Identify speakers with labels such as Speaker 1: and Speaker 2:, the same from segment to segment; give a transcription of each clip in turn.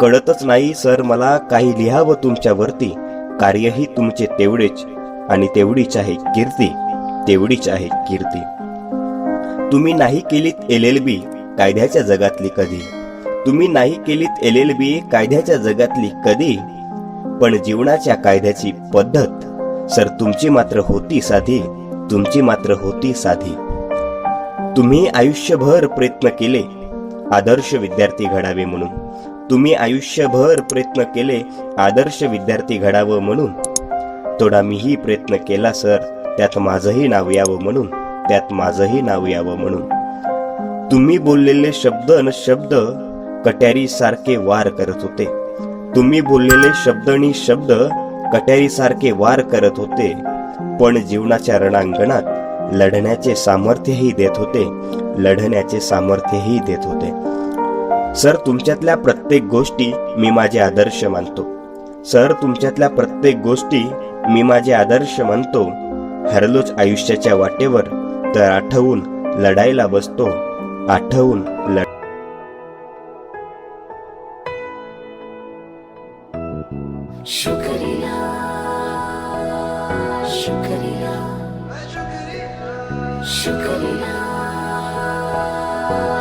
Speaker 1: कळतच नाही सर मला काही लिहावं तुमच्यावरती. कार्यही तुमचे तेवढेच आणि तेवढीच आहे कीर्ती तेवढीच आहे कीर्ती. तुम्ही नाही केलीत एल एल बी कायद्याच्या जगातली कधी? तुम्ही नाही केलीत एल एल बी कायद्याच्या जगातली कधी? पण जीवनाच्या कायद्याची पद्धत सर तुमची मात्र होती साधी तुमची मात्र होती साधी. तुम्ही आयुष्यभर प्रयत्न केले आदर्श विद्यार्थी घडावे म्हणून. तुम्ही आयुष्यभर प्रयत्न केले आदर्श विद्यार्थी घडावं म्हणून. थोडा मीही प्रयत्न केला सर. त्यात माझंही नाव यावं म्हणून. त्यात माझंही नाव यावं म्हणून. तुम्ही बोललेले शब्द न शब्द कट्यारी सारखे वार करत होते. तुम्ही बोललेले शब्द आणि शब्द कट्यारी सारखे वार करत होते. पण जीवनाच्या रणांगणात लढण्याचे सामर्थ्यही देत होते. लढण्याचे सामर्थ्यही देत होते. सर तुमच्यातल्या प्रत्येक गोष्टी मी माझे आदर्श मानतो. सर तुमच्यातल्या प्रत्येक गोष्टी मी माझे आदर्श मानतो. हरलोच आयुष्याच्या वाटेवर तर आठवून लढायला बसतो. आठवून लढ
Speaker 2: शुक्रिया शुक्रिया शुक्रिया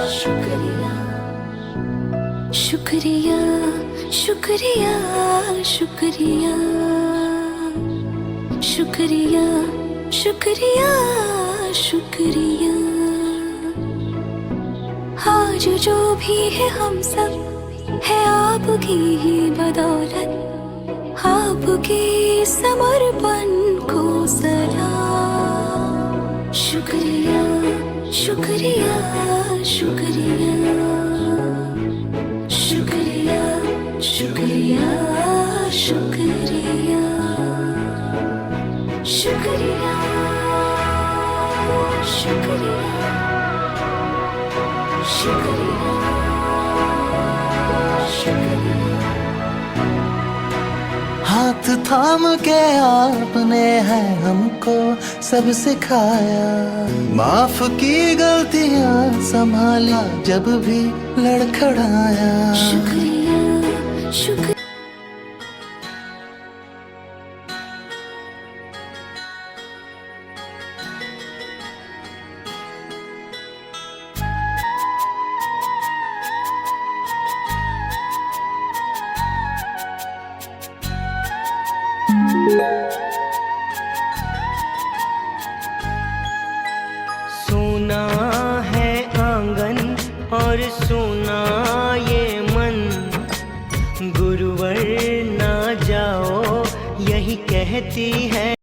Speaker 2: शुक्रिया। शुक्रिया शुक्रिया शुक्रिया शुक्रिया शुक्रिया शुक्रिया। आज जो भी है हम सब है आपकी ही बदौलत। आपके समर्पण को सलाम शुक्रिया शुक्रिया शुक्रिया।
Speaker 3: हाथ थाम के आपने है हमको सब सिखाया। माफ़ की गलतियाँ संभाला जब भी लड़खड़ाया।
Speaker 2: शुक्रिया शुक्रिया।
Speaker 4: सोना है आँगन और सोना ये मन। गुरुवर ना जाओ यही कहती है